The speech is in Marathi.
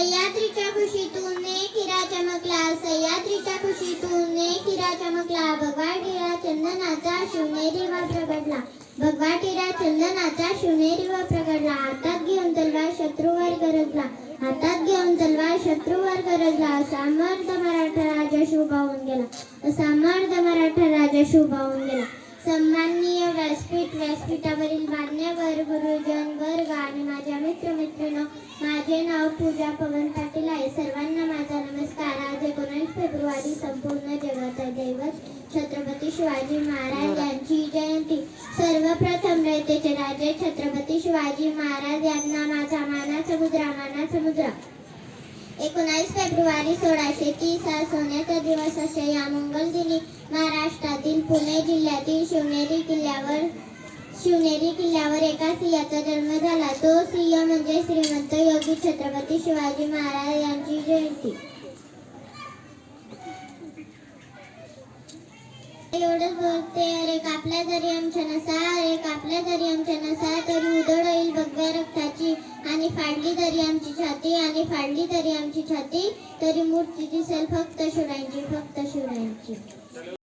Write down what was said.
सह्याद्रीच्या खुशीतून एक हिरा चमकला सह्याद्रीच्या खुशीतून एक हिरा चमकला भगवा टिरा चंदनाचा शिवनेरी व प्रगटला. भगवा टिरा चंदनाचा शिवनेरी व प्रगटला. हातात घेऊन तलवार शत्रूवर गरजला. हातात घेऊन तलवार शत्रूवर गरजला. सामर्थ मराठा राजा शिवबावून गेला. सामर्थ मराठा राजा शिवबावून गेला. सन्माननीय व्यासपीठ व्यासपीठावरील मान्यवर गुरुजन व माझे नाव पूजा पवन पाटील आहे. सर्वांना माझा नमस्कार. आज एकोणीस फेब्रुवारी संपूर्ण जगाचा दैवत छत्रपती शिवाजी महाराज यांची जयंती. सर्वप्रथम रयतेचे राजे छत्रपती शिवाजी महाराज यांना माझा मानाचा मुद्रा मानाचा मुद्रा एकोणावीस फेब्रुवारी सोळाशे तीस हा सोन्याचा दिवस असे. या मंगल दिनी महाराष्ट्रातील पुणे जिल्ह्यातील शिवनेरी किल्ल्यावर शिवनेरी किल्ल्यावर एका सिंहाचा जन्म झाला. तो सिंह म्हणजे श्रीमंत योगी छत्रपती शिवाजी महाराज यांची जयंती. एवढंच बोलते अरे कापल्या जरी आमच्या नसा अरे कापल्या जरी आमच्या नसा तरी उधळ होईल भगव्या रक्ताची. आणि फाडली तरी आमची छाती आणि फाडली तरी आमची छाती तरी मूर्ती दिसेल फक्त शिवरायांची फक्त शिवरायांची